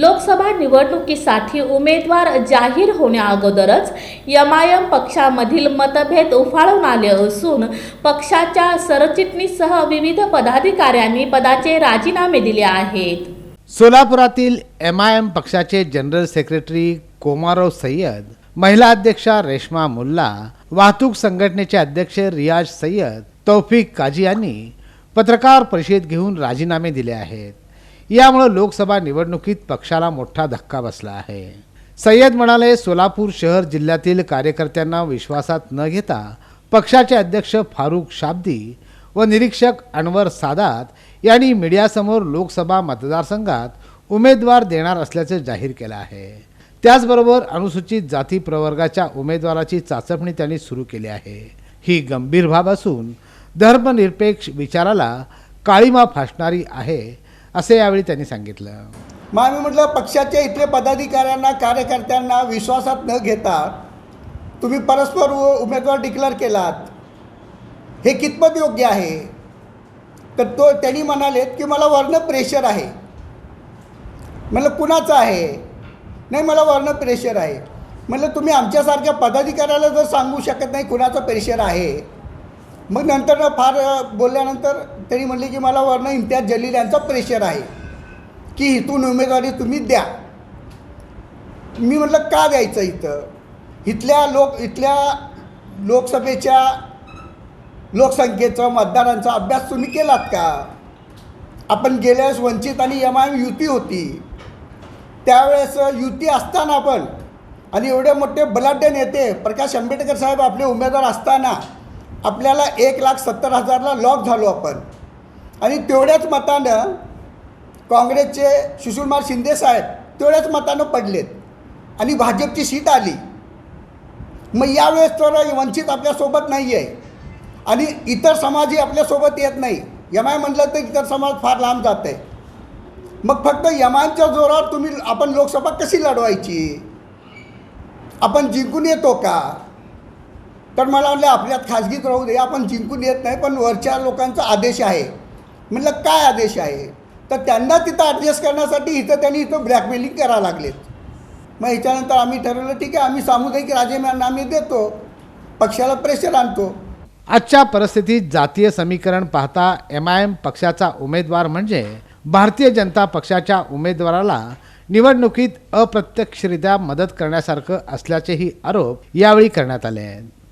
लोकसभा निवडणुकीसाठी उमेदवार जाहीर होण्याअगोदरच एम पक्षामधील मतभेद उफाळून आले असून पक्षाच्या सरचिटणीसह विविध पदाधिकाऱ्यांनी पदाचे राजीनामे दिले आहेत. सोलापुरातील एम आय एम पक्षाचे जनरल सेक्रेटरी कोमारो सय्यद महिला अध्यक्षा रेश्मा मुल्ला वाहतूक संघटनेचे अध्यक्ष रियाज सय्यद तौफिक काजी यांनी पत्रकार परिषद घेऊन राजीनामे दिले आहेत. यामुळे लोकसभा निवडणुकीत पक्षाला मोठा धक्का बसला आहे. सय्यद म्हणाले सोलापूर शहर जिल्ह्यातील कार्यकर्त्यांना विश्वासात न घेता पक्षाचे अध्यक्ष फारुख शाब्दी व निरीक्षक अनवर सादात यांनी मीडियासमोर लोकसभा मतदारसंघात उमेदवार देणार असल्याचे जाहीर केलं आहे. त्याचबरोबर अनुसूचित जाती प्रवर्गाच्या उमेदवाराची चाचपणी त्यांनी सुरू केली आहे. ही गंभीर बाब असून धर्मनिरपेक्ष विचाराला काळीमा फासणारी आहे असे यावेळी त्यांनी सांगितलं. मग आम्ही म्हटलं पक्षाच्या इथले पदाधिकाऱ्यांना कार्यकर्त्यांना विश्वासात न घेता तुम्ही परस्पर उ- उमेदवार डिक्लेअर केलात. हे कितपत योग्य आहे? तर तो त्यांनी म्हणालेत की मला वर्ण प्रेशर आहे. म्हटलं कुणाचं आहे? नाही मला वर्ण प्रेशर आहे. म्हटलं तुम्ही आमच्यासारख्या पदाधिकाऱ्याला जर सांगू शकत नाही कुणाचं प्रेशर आहे. मग नंतर फार बोलल्यानंतर त्यांनी म्हणले की मला वर्ण इम्तियाज जलील यांचा प्रेशर आहे. की इथून उमेदवारी तुम्ही द्या. मी म्हटलं का द्यायचं इथं? इथल्या लोक इथल्या लोकसभेच्या लोकसंख्येचं मतदारांचा अभ्यास तुम्ही केलात का? आपण गेल्यास वंचित आणि एम आय एम युती होती. त्यावेळेस युती असताना पण आणि एवढे मोठे बलाढ्य नेते प्रकाश आंबेडकर साहेब आपले उमेदवार असताना आपल्याला एक लाख सत्तर हजारला लॉक झालो आपण. आणि तेवढ्याच मतानं काँग्रेसचे सुशीलकुमार शिंदे साहेब तेवढ्याच मतानं पडलेत. आणि भाजपची सीट आली. मग यावेळेस तर वंचित आपल्यासोबत नाही आहे आणि इतर समाजही आपल्यासोबत येत नाही. यमाय म्हटलं तर इतर समाज फार लांब जात आहे मग फक्त यमांच्या जोरावर तुम्ही आपण लोकसभा कशी लढवायची? आपण जिंकून येतो का? तर मला वाटलं आपल्यात खाजगीत राहू दे. आपण जिंकून येत नाही पण वरच्या लोकांचा आदेश आहे. म्हटलं काय आदेश आहे? तर त्यांना तिथं ॲडजस्ट करण्यासाठी इथं त्यांनी इथं ब्लॅकमेलिंग करायला लागलेत. मग ह्याच्यानंतर आम्ही ठरवलं ठीक आहे आम्ही सामुदायिक राजीनामे देतो पक्षाला प्रेशर आणतो. आजच्या परिस्थितीत जातीय समीकरण पाहता एम आय एम पक्षाचा उमेदवार म्हणजे भारतीय जनता पक्षाच्या उमेदवाराला निवडणुकीत अप्रत्यक्षरित्या मदत करण्यासारखं असल्याचेही आरोप यावेळी करण्यात आले आहेत.